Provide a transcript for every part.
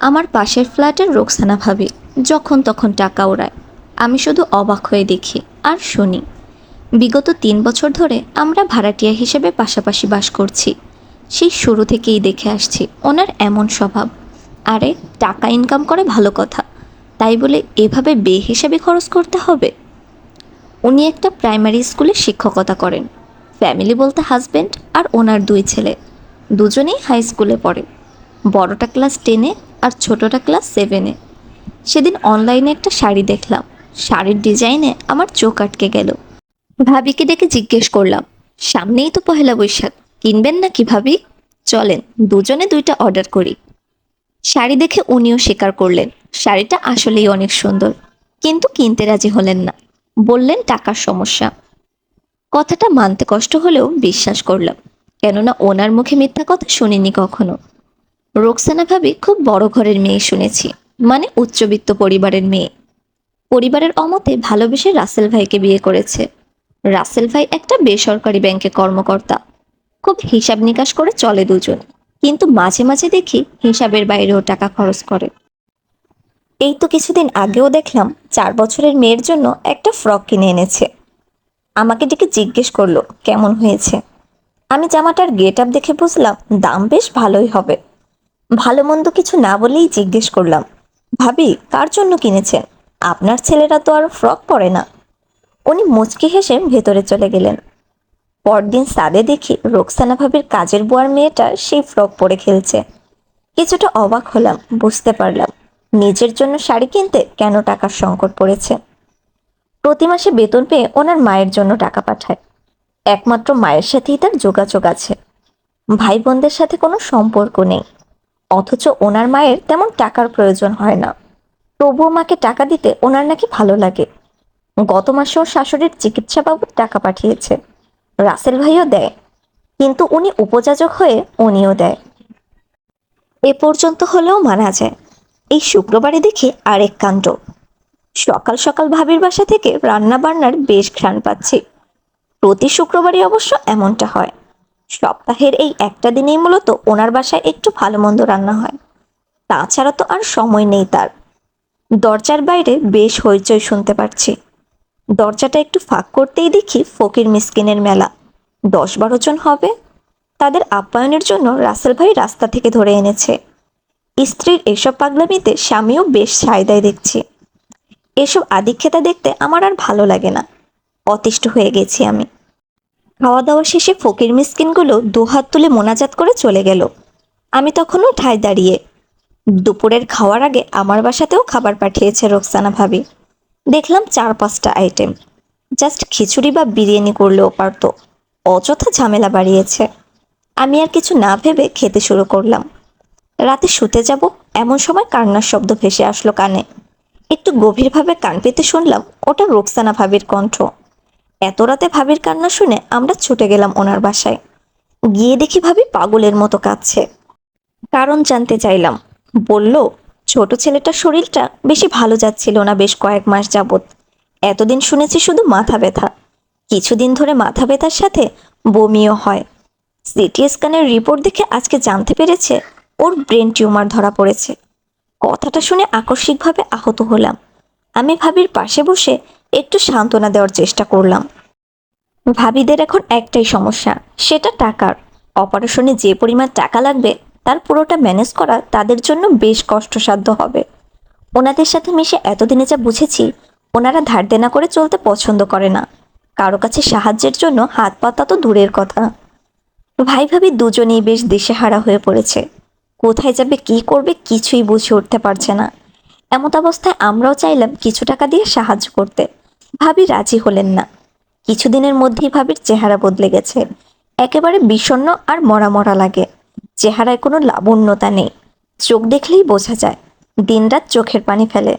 আমার পাশের ফ্ল্যাটের রোকসানা ভাবি, যখন তখন টাকা ওড়ায় আমি শুধু অবাক হয়ে দেখি আর শুনি। বিগত তিন বছর ধরে আমরা ভাড়াটিয়া হিসেবে পাশাপাশি বাস করছি। সেই শুরু থেকেই দেখে আসছি ওনার এমন স্বভাব। আরে, টাকা ইনকাম করে ভালো কথা। তাই বলে এভাবে বে হিসেবে খরচ করতে হবে? উনি একটা প্রাইমারি স্কুলে শিক্ষকতা করেন। ফ্যামিলি বলতে হাজব্যান্ড আর ওনার দুই ছেলে। দুজনেই হাই স্কুলে পড়ে। বড়টা ক্লাস টেনে আর ছোটটা ক্লাস সেভেনে সেদিন অনলাইনে একটা শাড়ি দেখলাম। শাড়ির ডিজাইনে আমার চোখ আটকে গেল। ভাবিকে ডেকে জিজ্ঞেস করলাম, সামনেই তো পহেলা বৈশাখ, কিনবেন না কি ভাবি? চলেন, দুজনে দুইটা অর্ডার করি। শাড়ি দেখে উনিও স্বীকার করলেন, শাড়িটা আসলেই অনেক সুন্দর, কিন্তু কিনতে রাজি হলেন না। বললেন, টাকার সমস্যা। কথাটা মানতে কষ্ট হলেও বিশ্বাস করলাম, কেননা ওনার মুখে মিথ্যা কথা শুনিনি কখনো। রোকসানা ভাবি খুব বড় ঘরের মেয়ে শুনেছি মানে উচ্চবিত্ত পরিবারের মেয়ে। পরিবারের অমতে ভালোবেসে রাসেল ভাইকে বিয়ে করেছে। রাসেল ভাই একটা বেসরকারি ব্যাংকে কর্মকর্তা। খুব হিসাব নিকাশ করে চলে দুজন, কিন্তু মাঝে মাঝে দেখি হিসাবের বাইরেও টাকা খরচ করে। এই তো কিছুদিন আগেও দেখলাম চার বছরের মেয়ের জন্য একটা ফ্রক কিনে এনেছে। আমাকে ডেকে জিজ্ঞেস করল, কেমন হয়েছে? আমি জামাটার গেট আপ দেখে বুঝলাম দাম বেশ ভালোই হবে। ভালো মন্দ কিছু না বলেই জিজ্ঞেস করলাম, ভাবি, কার জন্য কিনেছেন আপনার ছেলেরা তো আর ফ্রক পরে না। উনি মুচকি হেসে ভেতরে চলে গেলেন। পরদিন সাদে দেখি রোকসানা ভাবির কাজের বুয়ার মেয়েটা সেই ফ্রক পরে খেলছে। কিছুটা অবাক হলাম, বুঝতে পারলাম, নিজের জন্য শাড়ি কিনতে কেন টাকার সংকট পড়েছে? প্রতি মাসে বেতন পেয়ে ওনার মায়ের জন্য টাকা পাঠায়। একমাত্র মায়ের সাথেই তার যোগাযোগ আছে। ভাই বোনদের সাথে কোনো সম্পর্ক নেই। অথচ ওনার মায়ের তেমন টাকার প্রয়োজন হয় না। তবুও মাকে টাকা দিতে ওনার নাকি ভালো লাগে। গত মাসেও শাশুড়ির চিকিৎসা বাবদ টাকা পাঠিয়েছে। রাসেল ভাইও দেয়, কিন্তু উনি উপযাজক হয়ে উনিও দেয়। এ পর্যন্ত হলেও মানা যায়, এই শুক্রবারে দেখি আরেক কাণ্ড। সকাল সকাল ভাবির বাসা থেকে রান্না বান্নার বেশ ঘ্রাণ পাচ্ছি। প্রতি শুক্রবারই অবশ্য এমনটা হয়। সপ্তাহের এই একটা দিনেই মূলত ওনার বাসায় একটু ভালো মন্দ রান্না হয়। তাছাড়া তো আর সময় নেই তার। দরজার বাইরে বেশ হইচই শুনতে পারছি। দরজাটা একটু ফাঁক করতেই দেখি ফকির মিসকিনের মেলা। দশ বারো জন হবে। তাদের আপ্যায়নের জন্য রাসেল ভাই রাস্তা থেকে ধরে এনেছে। স্ত্রীর এসব পাগলামিতে স্বামীও বেশ সায়দায় দেখছি। এসব আদিক্ষেতা দেখতে আমার আর ভালো লাগে না। অতিষ্ঠ হয়ে গেছি আমি। খাওয়া দাওয়া শেষে ফকির মিসকিনগুলো দুহাত তুলে মোনাজাত করে চলে গেল। আমি তখনও ঠায় দাঁড়িয়ে। দুপুরের খাওয়ার আগে আমার বাসাতেও খাবার পাঠিয়েছে রোকসানা ভাবি। দেখলাম চার পাঁচটা আইটেম। জাস্ট খিচুড়ি বা বিরিয়ানি করলেও পারতো। অযথা ঝামেলা বাড়িয়েছে। আমি আর কিছু না ভেবে খেতে শুরু করলাম। রাতে শুতে যাব এমন সময় কান্নার শব্দ ভেসে আসলো কানে। একটু গভীরভাবে কান পেতে শুনলাম ওটা রোকসানা ভাবির কণ্ঠ। এত রাতে ভাবির কান্না শুনে আমরা ছুটে গেলাম ওনার বাসায়। গিয়ে দেখি ভাবি পাগলের মতো কাঁদছে। কারণ জানতে চাইলাম। বলল, ছোট ছেলেটার শরীরটা বেশি ভালো যাচ্ছিল না বেশ কয়েক মাস যাবত এতদিন শুনেছি শুধু মাথা ব্যথা। কিছুদিন ধরে মাথা ব্যথার সাথে বমিও হয়। সিটি স্ক্যানের রিপোর্ট দেখে আজকে জানতে পেরেছে ওর ব্রেন টিউমার ধরা পড়েছে। কথাটা শুনে আকস্মিকভাবে আহত হলাম। আমি ভাবির পাশে বসে একটু সান্ত্বনা দেওয়ার চেষ্টা করলাম। ভাবিদের এখন একটাই সমস্যা, সেটা টাকার। অপারেশনে যে পরিমাণ টাকা লাগবে, তার পুরোটা ম্যানেজ করা তাদের জন্য বেশ কষ্টসাধ্য হবে। ওনাদের সাথে মিশে এতদিনে যা বুঝেছি, ওনারা ধার দেনা করে চলতে পছন্দ করে না। কারও কাছে সাহায্যের জন্য হাত পাতা তো দূরের কথা। ভাই ভাবি দুজনেই বেশ দিশেহারা হয়ে পড়েছে। কোথায় যাবে, কি করবে কিছুই বুঝে উঠতে পারছে না। এমত অবস্থায় আমরাও চাইলাম কিছু টাকা দিয়ে সাহায্য করতে। ভাবি রাজি হলেন না। কিছুদিনের মধ্যেই ভাবির চেহারা বদলে গেছে। একেবারে বিষণ্ণ আর মরা মরা লাগে। চেহারায় কোনো লাবণ্যতা নেই। চোখ দেখলেই বোঝা যায়, দিনরাত চোখের পানি ফেলে।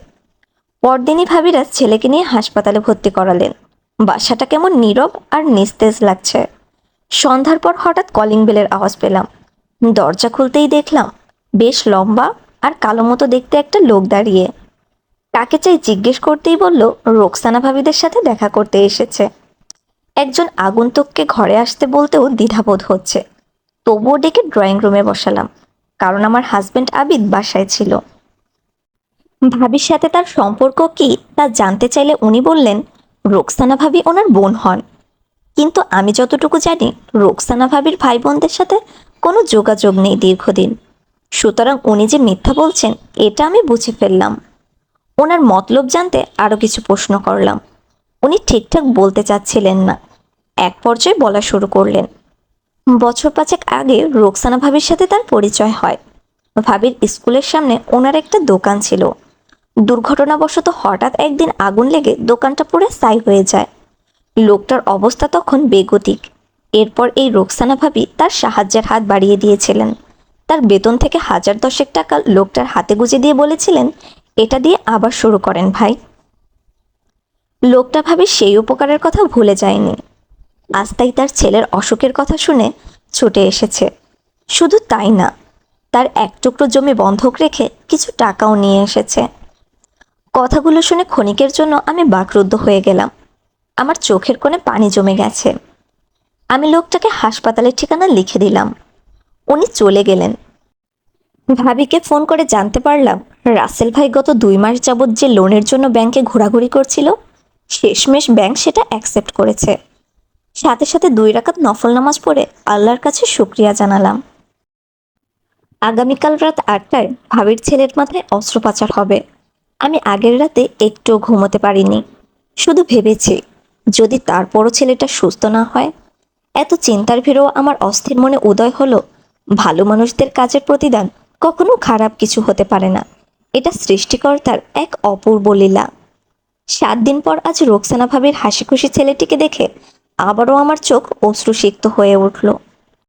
পরদিনই ভাবিরা ছেলেকে নিয়ে হাসপাতালে ভর্তি করালেন। বাসাটা কেমন নীরব আর নিস্তেজ লাগছে। সন্ধ্যার পর হঠাৎ কলিং বেলের আওয়াজ পেলাম। দরজা খুলতেই দেখলাম, বেশ লম্বা আর কালো মতো দেখতে একটা লোক দাঁড়িয়ে। কাকে চাই জিজ্ঞেস করতেই বলল, রোকসানা ভাবিদের সাথে দেখা করতে এসেছে। একজন আগন্তুককে ঘরে আসতে বলতেও দ্বিধাবোধ হচ্ছে। তবুও ডেকে ড্রয়িং রুমে বসালাম, কারণ আমার হাজবেন্ড আবিদ বাসায় ছিল। ভাবির সাথে তার সম্পর্ক কি তা জানতে চাইলে উনি বললেন, রোকসানা ভাবি ওনার বোন হন। কিন্তু আমি যতটুকু জানি, রোকসানা ভাবির ভাই বোনদের সাথে কোনো যোগাযোগ নেই দীর্ঘদিন। সুতরাং উনি যে মিথ্যা বলছেন, এটা আমি বুঝে ফেললাম। ওনার মতলব জানতে আরও কিছু প্রশ্ন করলাম। উনি ঠিকঠাক বলতে চাচ্ছিলেন না। এক পর্যায়ে বলা শুরু করলেন, বছর পাঁচেক আগে রোকসানা ভাবির সাথে তার পরিচয় হয়। ভাবির স্কুলের সামনে ওনার একটা দোকান ছিল। দুর্ঘটনাবশত হঠাৎ একদিন আগুন লেগে দোকানটা পুরো ছাই হয়ে যায়। লোকটার অবস্থা তখন বেগতিক। এরপর এই রোকসানা ভাবি তার সাহায্যের হাত বাড়িয়ে দিয়েছিলেন। তার বেতন থেকে হাজার দশেক টাকা লোকটার হাতে গুজে দিয়ে বলেছিলেন এটা দিয়ে আবার শুরু করেন ভাই। লোকটা ভাবে সেই উপকারের কথা ভুলে যায়নি। আজ তাই তার ছেলের অসুখের কথা শুনে ছুটে এসেছে। শুধু তাই না, তার এক টুকরো জমি বন্ধক রেখে কিছু টাকাও নিয়ে এসেছে। কথাগুলো শুনে ক্ষণিকের জন্য আমি বাকরুদ্ধ হয়ে গেলাম। আমার চোখের কোণে পানি জমে গেছে। আমি লোকটাকে হাসপাতালের ঠিকানা লিখে দিলাম। উনি চলে গেলেন। ভাবিকে ফোন করে জানতে পারলাম, রাসেল ভাই গত দুই মাস যাবৎ যে লোনের জন্য ব্যাংকে ঘোরাঘুরি করছিল, শেষমেশ ব্যাংক সেটা অ্যাকসেপ্ট করেছে। সাথে সাথে দুই রাকাত নফল নামাজ পড়ে আল্লাহর কাছে শুক্রিয়া জানালাম। আগামীকাল রাত আটটায় ভাবির ছেলের মাথায় অস্ত্রোপচার হবে। আমি আগের রাতে একটুও ঘুমোতে পারিনি। শুধু ভেবেছি, যদি তারপরও ছেলেটা সুস্থ না হয়, এত চিন্তার ভিড়েও আমার অস্থির মনে উদয় হলো। ভালো মানুষদের কাজের প্রতিদান কখনো খারাপ কিছু হতে পারে না। এটা সৃষ্টিকর্তার এক অপূর্ব লীলা। সাত দিন পর আজ রোকসানা ভাবির হাসি খুশি ছেলেটিকে দেখে আবারও আমার চোখ অশ্রুসিক্ত হয়ে উঠল।